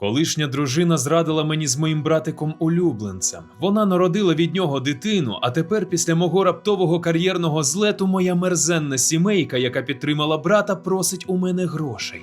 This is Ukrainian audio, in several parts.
Колишня дружина зрадила мені з моїм братиком улюбленцем. Вона народила від нього дитину, а тепер, після мого раптового кар'єрного злету, моя мерзенна сімейка, яка підтримала брата, просить у мене грошей.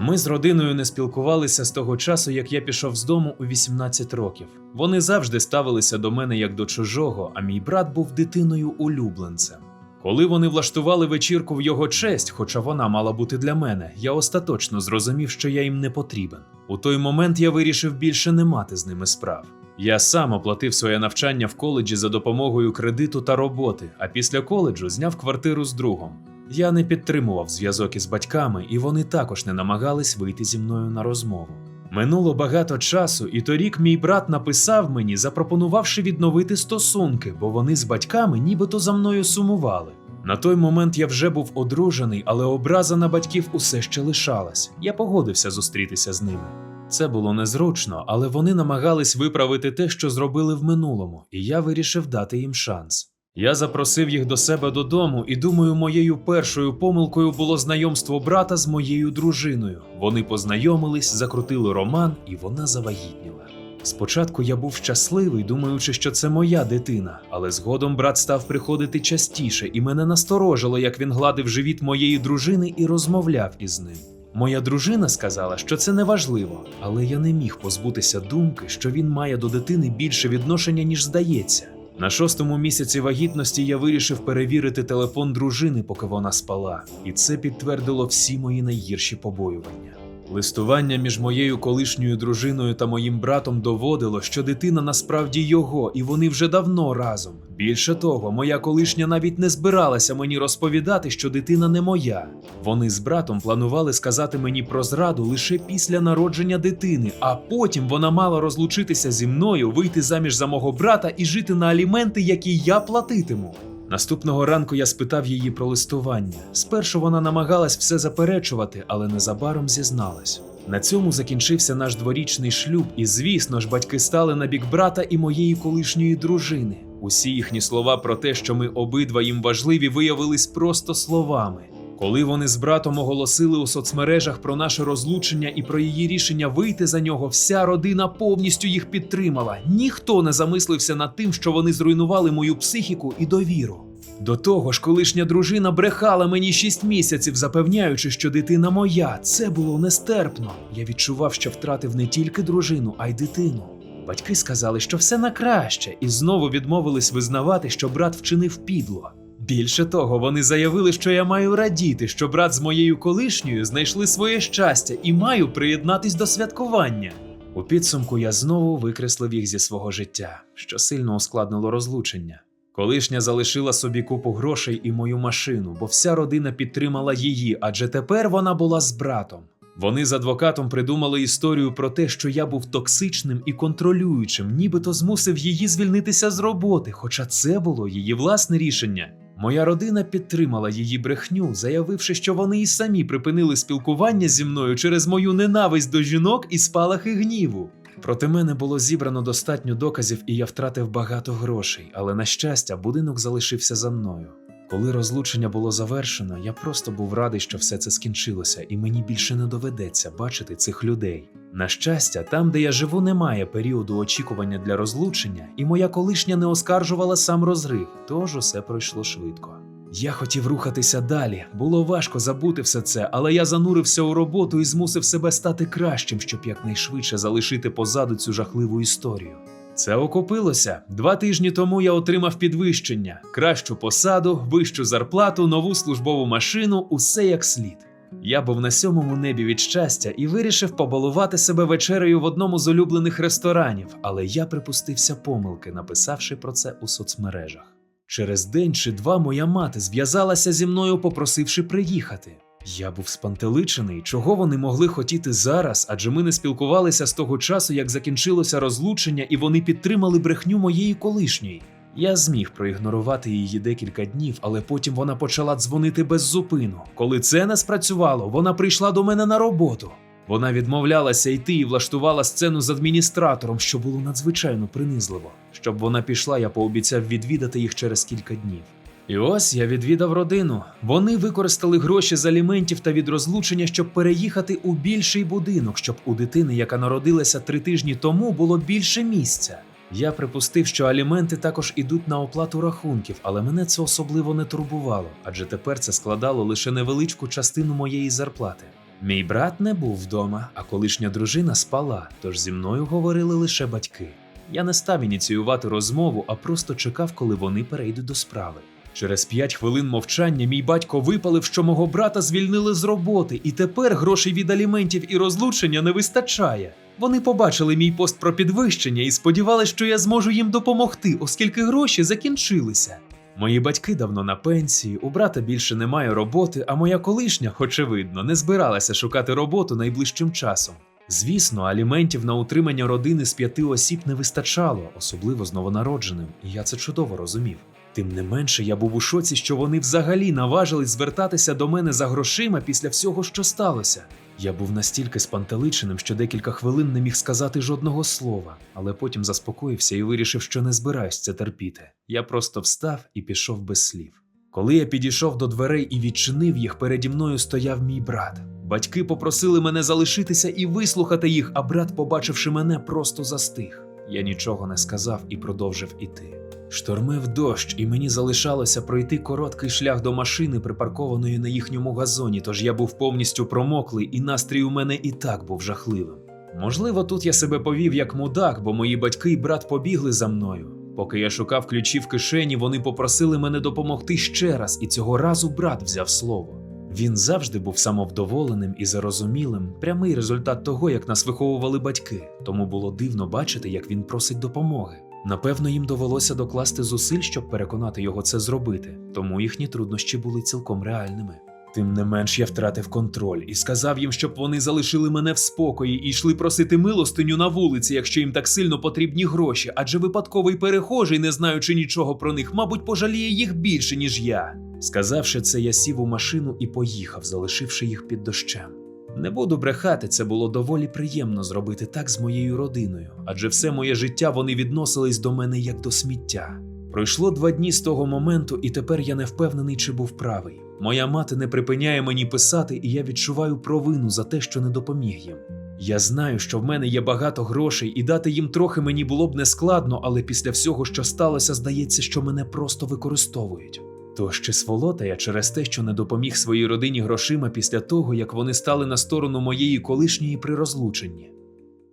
Ми з родиною не спілкувалися з того часу, як я пішов з дому у 18 років. Вони завжди ставилися до мене як до чужого, а мій брат був дитиною улюбленцем. Коли вони влаштували вечірку в його честь, хоча вона мала бути для мене, я остаточно зрозумів, що я їм не потрібен. У той момент я вирішив більше не мати з ними справ. Я сам оплатив своє навчання в коледжі за допомогою кредиту та роботи, а після коледжу зняв квартиру з другом. Я не підтримував зв'язок із батьками, і вони також не намагались вийти зі мною на розмову. Минуло багато часу, і торік мій брат написав мені, запропонувавши відновити стосунки, бо вони з батьками нібито за мною сумували. На той момент я вже був одружений, але образа на батьків усе ще лишалась. Я погодився зустрітися з ними. Це було незручно, але вони намагались виправити те, що зробили в минулому, і я вирішив дати їм шанс. Я запросив їх до себе додому, і думаю, моєю першою помилкою було знайомство брата з моєю дружиною. Вони познайомились, закрутили роман, і вона завагітніла. Спочатку я був щасливий, думаючи, що це моя дитина, але згодом брат став приходити частіше, і мене насторожило, як він гладив живіт моєї дружини і розмовляв із ним. Моя дружина сказала, що це не важливо, але я не міг позбутися думки, що він має до дитини більше відношення, ніж здається. На шостому місяці вагітності я вирішив перевірити телефон дружини, поки вона спала, і це підтвердило всі мої найгірші побоювання. Листування між моєю колишньою дружиною та моїм братом доводило, що дитина насправді його, і вони вже давно разом. Більше того, моя колишня навіть не збиралася мені розповідати, що дитина не моя. Вони з братом планували сказати мені про зраду лише після народження дитини, а потім вона мала розлучитися зі мною, вийти заміж за мого брата і жити на аліменти, які я платитиму. Наступного ранку я спитав її про листування. Спершу вона намагалась все заперечувати, але незабаром зізналась. На цьому закінчився наш дворічний шлюб, і звісно ж, батьки стали на бік брата і моєї колишньої дружини. Усі їхні слова про те, що ми обидва їм важливі, виявились просто словами. Коли вони з братом оголосили у соцмережах про наше розлучення і про її рішення вийти за нього, вся родина повністю їх підтримала. Ніхто не замислився над тим, що вони зруйнували мою психіку і довіру. До того ж, колишня дружина брехала мені шість місяців, запевняючи, що дитина моя. Це було нестерпно. Я відчував, що втратив не тільки дружину, а й дитину. Батьки сказали, що все на краще, і знову відмовились визнавати, що брат вчинив підло. Більше того, вони заявили, що я маю радіти, що брат з моєю колишньою знайшли своє щастя і маю приєднатись до святкування. У підсумку я знову викреслив їх зі свого життя, що сильно ускладнило розлучення. Колишня залишила собі купу грошей і мою машину, бо вся родина підтримала її, адже тепер вона була з братом. Вони з адвокатом придумали історію про те, що я був токсичним і контролюючим, нібито змусив її звільнитися з роботи, хоча це було її власне рішення. Моя родина підтримала її брехню, заявивши, що вони і самі припинили спілкування зі мною через мою ненависть до жінок і спалахи гніву. Проти мене було зібрано достатньо доказів, і я втратив багато грошей, але на щастя, будинок залишився за мною. Коли розлучення було завершено, я просто був радий, що все це скінчилося, і мені більше не доведеться бачити цих людей. На щастя, там, де я живу, немає періоду очікування для розлучення, і моя колишня не оскаржувала сам розрив, тож усе пройшло швидко. Я хотів рухатися далі. Було важко забути все це, але я занурився у роботу і змусив себе стати кращим, щоб якнайшвидше залишити позаду цю жахливу історію. Це окупилося. Два тижні тому я отримав підвищення, кращу посаду, вищу зарплату, нову службову машину, усе як слід. Я був на сьомому небі від щастя і вирішив побалувати себе вечерею в одному з улюблених ресторанів, але я припустився помилки, написавши про це у соцмережах. Через день чи два моя мати зв'язалася зі мною, попросивши приїхати. Я був спантеличений, чого вони могли хотіти зараз, адже ми не спілкувалися з того часу, як закінчилося розлучення, і вони підтримали брехню моєї колишньої. Я зміг проігнорувати її декілька днів, але потім вона почала дзвонити без зупину. Коли це не спрацювало, вона прийшла до мене на роботу. Вона відмовлялася йти і влаштувала сцену з адміністратором, що було надзвичайно принизливо. Щоб вона пішла, я пообіцяв відвідати їх через кілька днів. І ось я відвідав родину. Вони використали гроші з аліментів та від розлучення, щоб переїхати у більший будинок, щоб у дитини, яка народилася три тижні тому, було більше місця. Я припустив, що аліменти також ідуть на оплату рахунків, але мене це особливо не турбувало, адже тепер це складало лише невеличку частину моєї зарплати. Мій брат не був вдома, а колишня дружина спала, тож зі мною говорили лише батьки. Я не став ініціювати розмову, а просто чекав, коли вони перейдуть до справи. Через п'ять хвилин мовчання мій батько випалив, що мого брата звільнили з роботи, і тепер грошей від аліментів і розлучення не вистачає. Вони побачили мій пост про підвищення і сподівалися, що я зможу їм допомогти, оскільки гроші закінчилися. Мої батьки давно на пенсії, у брата більше немає роботи, а моя колишня, очевидно, не збиралася шукати роботу найближчим часом. Звісно, аліментів на утримання родини з п'яти осіб не вистачало, особливо з новонародженим, і я це чудово розумів. Тим не менше, я був у шоці, що вони взагалі наважились звертатися до мене за грошима після всього, що сталося. Я був настільки спантеличеним, що декілька хвилин не міг сказати жодного слова, але потім заспокоївся і вирішив, що не збираюсь це терпіти. Я просто встав і пішов без слів. Коли я підійшов до дверей і відчинив їх, переді мною стояв мій брат. Батьки попросили мене залишитися і вислухати їх, а брат, побачивши мене, просто застиг. Я нічого не сказав і продовжив іти. Штормив дощ, і мені залишалося пройти короткий шлях до машини, припаркованої на їхньому газоні, тож я був повністю промоклий, і настрій у мене і так був жахливим. Можливо, тут я себе повів як мудак, бо мої батьки і брат побігли за мною. Поки я шукав ключі в кишені, вони попросили мене допомогти ще раз, і цього разу брат взяв слово. Він завжди був самовдоволеним і зарозумілим, прямий результат того, як нас виховували батьки, тому було дивно бачити, як він просить допомоги. Напевно, їм довелося докласти зусиль, щоб переконати його це зробити, тому їхні труднощі були цілком реальними. Тим не менш, я втратив контроль і сказав їм, щоб вони залишили мене в спокої і йшли просити милостиню на вулиці, якщо їм так сильно потрібні гроші, адже випадковий перехожий, не знаючи нічого про них, мабуть, пожаліє їх більше, ніж я. Сказавши це, я сів у машину і поїхав, залишивши їх під дощем. Не буду брехати, це було доволі приємно зробити так з моєю родиною, адже все моє життя вони відносились до мене як до сміття. Пройшло два дні з того моменту, і тепер я не впевнений, чи був правий. Моя мати не припиняє мені писати, і я відчуваю провину за те, що не допоміг їм. Я знаю, що в мене є багато грошей, і дати їм трохи мені було б нескладно, але після всього, що сталося, здається, що мене просто використовують. Тож чи сволота я через те, що не допоміг своїй родині грошима після того, як вони стали на сторону моєї колишньої при розлученні?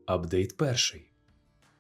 Апдейт перший.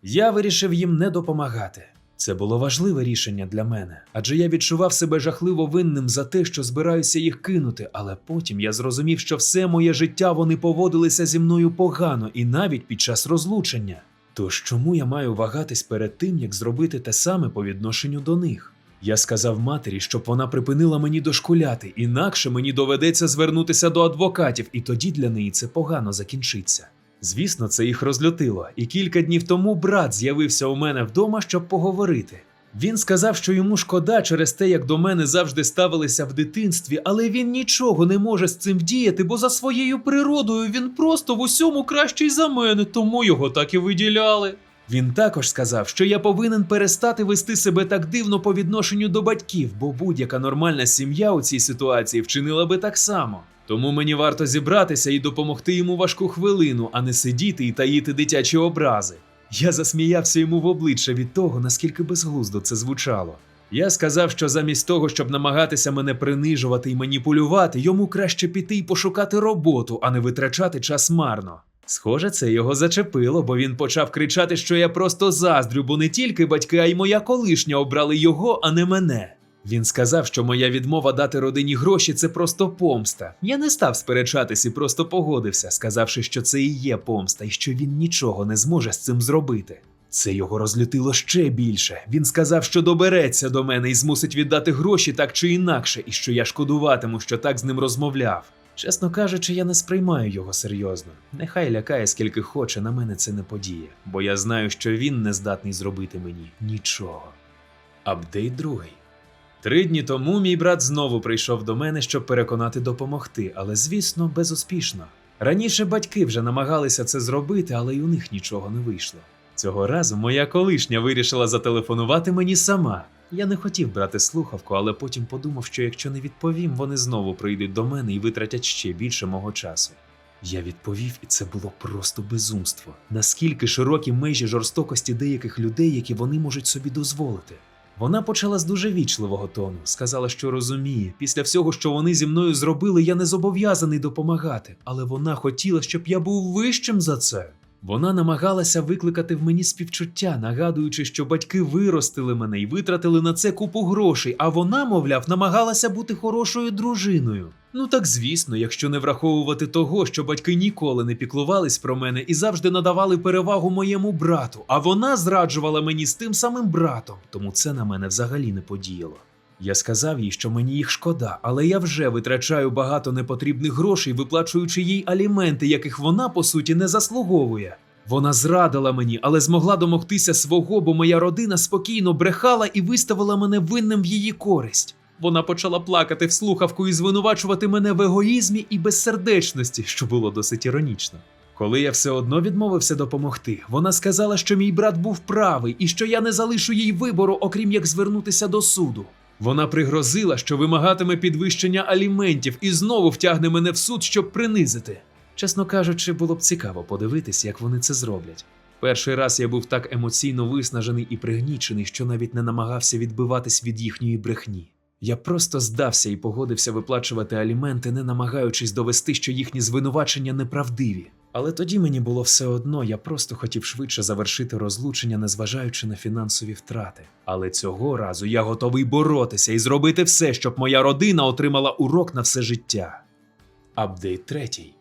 Я вирішив їм не допомагати. Це було важливе рішення для мене, адже я відчував себе жахливо винним за те, що збираюся їх кинути, але потім я зрозумів, що все моє життя вони поводилися зі мною погано і навіть під час розлучення. Тож чому я маю вагатись перед тим, як зробити те саме по відношенню до них? Я сказав матері, щоб вона припинила мені дошкуляти, інакше мені доведеться звернутися до адвокатів, і тоді для неї це погано закінчиться. Звісно, це їх розлютило, і кілька днів тому брат з'явився у мене вдома, щоб поговорити. Він сказав, що йому шкода через те, як до мене завжди ставилися в дитинстві, але він нічого не може з цим вдіяти, бо за своєю природою він просто в усьому кращий за мене, тому його так і виділяли. Він також сказав, що я повинен перестати вести себе так дивно по відношенню до батьків, бо будь-яка нормальна сім'я у цій ситуації вчинила би так само. Тому мені варто зібратися і допомогти йому важку хвилину, а не сидіти і таїти дитячі образи. Я засміявся йому в обличчя від того, наскільки безглуздо це звучало. Я сказав, що замість того, щоб намагатися мене принижувати і маніпулювати, йому краще піти і пошукати роботу, а не витрачати час марно. Схоже, це його зачепило, бо він почав кричати, що я просто заздрю, бо не тільки батьки, а й моя колишня обрали його, а не мене. Він сказав, що моя відмова дати родині гроші це просто помста. Я не став сперечатись і просто погодився, сказавши, що це і є помста, і що він нічого не зможе з цим зробити. Це його розлютило ще більше. Він сказав, що добереться до мене і змусить віддати гроші так чи інакше, і що я шкодуватиму, що так з ним розмовляв. Чесно кажучи, я не сприймаю його серйозно. Нехай лякає скільки хоче, на мене це не подіє, бо я знаю, що він не здатний зробити мені нічого. Апдейт другий. Три дні тому мій брат знову прийшов до мене, щоб переконати допомогти, але, звісно, безуспішно. Раніше батьки вже намагалися це зробити, але й у них нічого не вийшло. Цього разу моя колишня вирішила зателефонувати мені сама. Я не хотів брати слухавку, але потім подумав, що якщо не відповім, вони знову прийдуть до мене і витратять ще більше мого часу. Я відповів, і це було просто безумство. Наскільки широкі межі жорстокості деяких людей, які вони можуть собі дозволити. Вона почала з дуже вічливого тону, сказала, що розуміє. Після всього, що вони зі мною зробили, я не зобов'язаний допомагати, але вона хотіла, щоб я був вищим за це. Вона намагалася викликати в мені співчуття, нагадуючи, що батьки виростили мене і витратили на це купу грошей, а вона, мовляв, намагалася бути хорошою дружиною. Ну так звісно, якщо не враховувати того, що батьки ніколи не піклувались про мене і завжди надавали перевагу моєму брату, а вона зраджувала мені з тим самим братом, тому це на мене взагалі не подіяло. Я сказав їй, що мені їх шкода, але я вже витрачаю багато непотрібних грошей, виплачуючи їй аліменти, яких вона по суті не заслуговує. Вона зрадила мені, але змогла домогтися свого, бо моя родина спокійно брехала і виставила мене винним в її користь. Вона почала плакати в слухавку і звинувачувати мене в егоїзмі і безсердечності, що було досить іронічно. Коли я все одно відмовився допомогти, вона сказала, що мій брат був правий і що я не залишу їй вибору, окрім як звернутися до суду. Вона пригрозила, що вимагатиме підвищення аліментів і знову втягне мене в суд, щоб принизити. Чесно кажучи, було б цікаво подивитись, як вони це зроблять. Перший раз я був так емоційно виснажений і пригнічений, що навіть не намагався відбиватись від їхньої брехні. Я просто здався і погодився виплачувати аліменти, не намагаючись довести, що їхні звинувачення неправдиві. Але тоді мені було все одно, я просто хотів швидше завершити розлучення, незважаючи на фінансові втрати. Але цього разу я готовий боротися і зробити все, щоб моя родина отримала урок на все життя. Апдейт третій.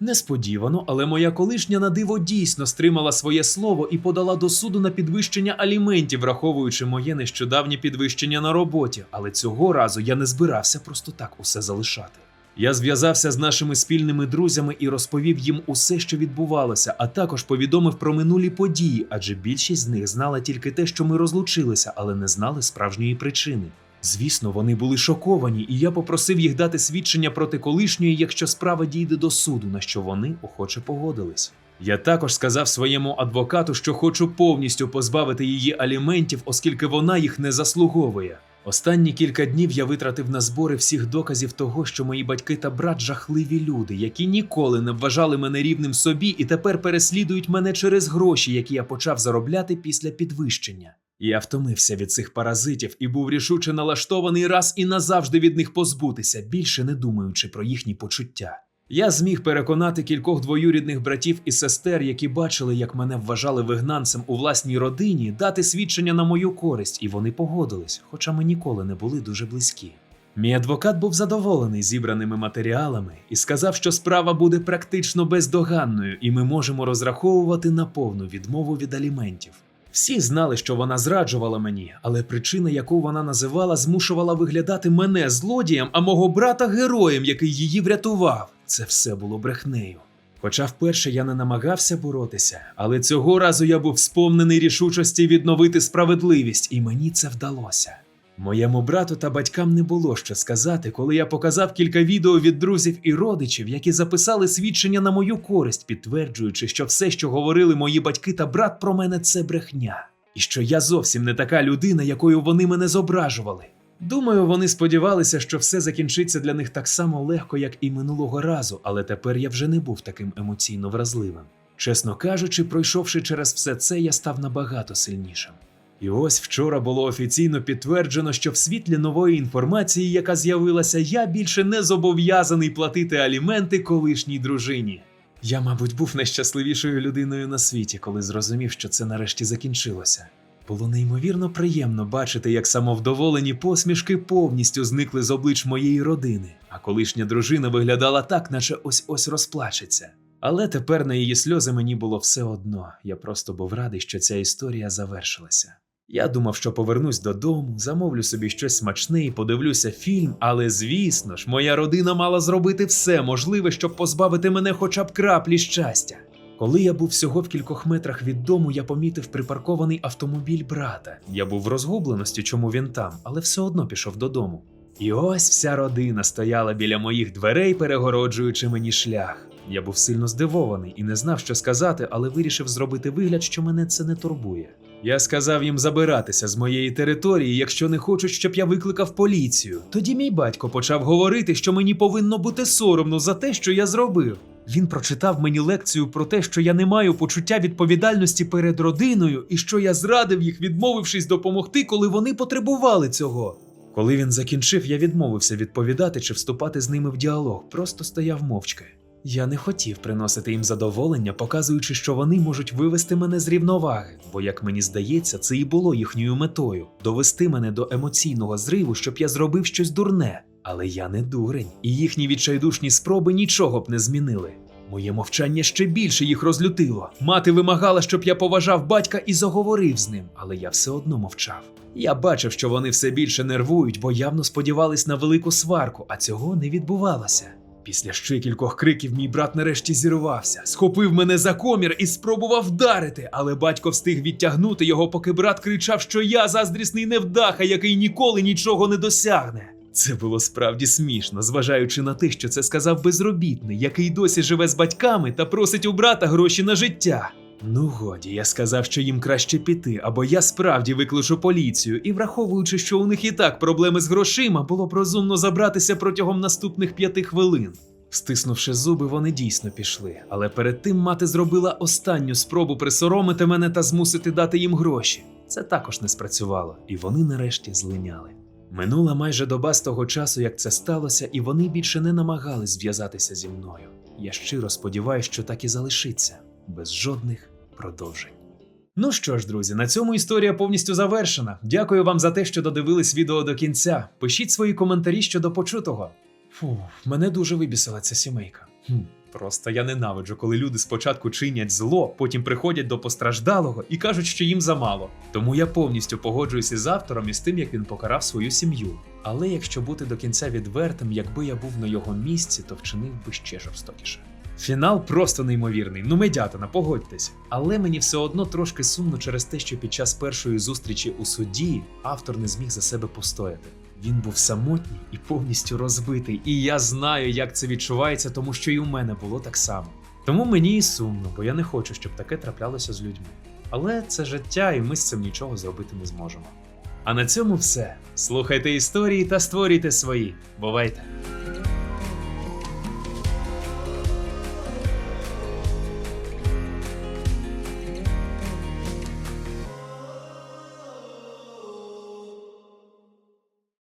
Несподівано, але моя колишня на диво дійсно стримала своє слово і подала до суду на підвищення аліментів, враховуючи моє нещодавнє підвищення на роботі. Але цього разу я не збирався просто так усе залишати. Я зв'язався з нашими спільними друзями і розповів їм усе, що відбувалося, а також повідомив про минулі події, адже більшість з них знала тільки те, що ми розлучилися, але не знали справжньої причини. Звісно, вони були шоковані, і я попросив їх дати свідчення проти колишньої, якщо справа дійде до суду, на що вони охоче погодились. Я також сказав своєму адвокату, що хочу повністю позбавити її аліментів, оскільки вона їх не заслуговує. Останні кілька днів я витратив на збори всіх доказів того, що мої батьки та брат жахливі люди, які ніколи не вважали мене рівним собі і тепер переслідують мене через гроші, які я почав заробляти після підвищення. Я втомився від цих паразитів і був рішуче налаштований раз і назавжди від них позбутися, більше не думаючи про їхні почуття. Я зміг переконати кількох двоюрідних братів і сестер, які бачили, як мене вважали вигнанцем у власній родині, дати свідчення на мою користь, і вони погодились, хоча ми ніколи не були дуже близькі. Мій адвокат був задоволений зібраними матеріалами і сказав, що справа буде практично бездоганною, і ми можемо розраховувати на повну відмову від аліментів. Всі знали, що вона зраджувала мені, але причина, яку вона називала, змушувала виглядати мене злодієм, а мого брата героєм, який її врятував. Це все було брехнею. Хоча вперше я не намагався боротися, але цього разу я був сповнений рішучості відновити справедливість, і мені це вдалося. Моєму брату та батькам не було що сказати, коли я показав кілька відео від друзів і родичів, які записали свідчення на мою користь, підтверджуючи, що все, що говорили мої батьки та брат про мене, це брехня, і що я зовсім не така людина, якою вони мене зображували. Думаю, вони сподівалися, що все закінчиться для них так само легко, як і минулого разу, але тепер я вже не був таким емоційно вразливим. Чесно кажучи, пройшовши через все це, я став набагато сильнішим. І ось вчора було офіційно підтверджено, що в світлі нової інформації, яка з'явилася, я більше не зобов'язаний платити аліменти колишній дружині. Я, мабуть, був найщасливішою людиною на світі, коли зрозумів, що це нарешті закінчилося. Було неймовірно приємно бачити, як самовдоволені посмішки повністю зникли з облич моєї родини, а колишня дружина виглядала так, наче ось ось розплачеться. Але тепер на її сльози мені було все одно. Я просто був радий, що ця історія завершилася. Я думав, що повернусь додому, замовлю собі щось смачне і подивлюся фільм, але звісно ж, моя родина мала зробити все можливе, щоб позбавити мене хоча б краплі щастя. Коли я був всього в кількох метрах від дому, я помітив припаркований автомобіль брата. Я був в розгубленості, чому він там, але все одно пішов додому. І ось вся родина стояла біля моїх дверей, перегороджуючи мені шлях. Я був сильно здивований і не знав, що сказати, але вирішив зробити вигляд, що мене це не турбує. Я сказав їм забиратися з моєї території, якщо не хочуть, щоб я викликав поліцію. Тоді мій батько почав говорити, що мені повинно бути соромно за те, що я зробив. Він прочитав мені лекцію про те, що я не маю почуття відповідальності перед родиною і що я зрадив їх, відмовившись допомогти, коли вони потребували цього. Коли він закінчив, я відмовився відповідати чи вступати з ними в діалог, просто стояв мовчки. Я не хотів приносити їм задоволення, показуючи, що вони можуть вивести мене з рівноваги, бо, як мені здається, це і було їхньою метою довести мене до емоційного зриву, щоб я зробив щось дурне. Але я не дурень, і їхні відчайдушні спроби нічого б не змінили. Моє мовчання ще більше їх розлютило. Мати вимагала, щоб я поважав батька і заговорив з ним, але я все одно мовчав. Я бачив, що вони все більше нервують, бо явно сподівались на велику сварку, а цього не відбувалося. Після ще кількох криків мій брат нарешті зірвався, схопив мене за комір і спробував вдарити, але батько встиг відтягнути його, поки брат кричав, що я заздрісний невдаха, який ніколи нічого не досягне. Це було справді смішно, зважаючи на те, що це сказав безробітний, який досі живе з батьками та просить у брата гроші на життя. Ну годі, я сказав, що їм краще піти, або я справді викличу поліцію, і враховуючи, що у них і так проблеми з грошима, було б розумно забратися протягом наступних п'яти хвилин. Стиснувши зуби, вони дійсно пішли, але перед тим мати зробила останню спробу присоромити мене та змусити дати їм гроші. Це також не спрацювало, і вони нарешті злиняли. Минула майже доба з того часу, як це сталося, і вони більше не намагались зв'язатися зі мною. Я щиро сподіваюся, що так і залишиться, без жодних продовжень. Ну що ж, друзі, на цьому історія повністю завершена. Дякую вам за те, що додивились відео до кінця. Пишіть свої коментарі щодо почутого. Фу, мене дуже вибісила ця сімейка. Хм, просто я ненавиджу, коли люди спочатку чинять зло, потім приходять до постраждалого і кажуть, що їм замало. Тому я повністю погоджуюся із автором і з тим, як він покарав свою сім'ю. Але якщо бути до кінця відвертим, якби я був на його місці, то вчинив би ще жорстокіше. Фінал просто неймовірний, ну медятина, погодьтесь. Але мені все одно трошки сумно через те, що під час першої зустрічі у суді автор не зміг за себе постояти. Він був самотній і повністю розбитий, і я знаю, як це відчувається, тому що і у мене було так само. Тому мені і сумно, бо я не хочу, щоб таке траплялося з людьми. Але це життя, і ми з цим нічого зробити не зможемо. А на цьому все. Слухайте історії та створюйте свої. Бувайте!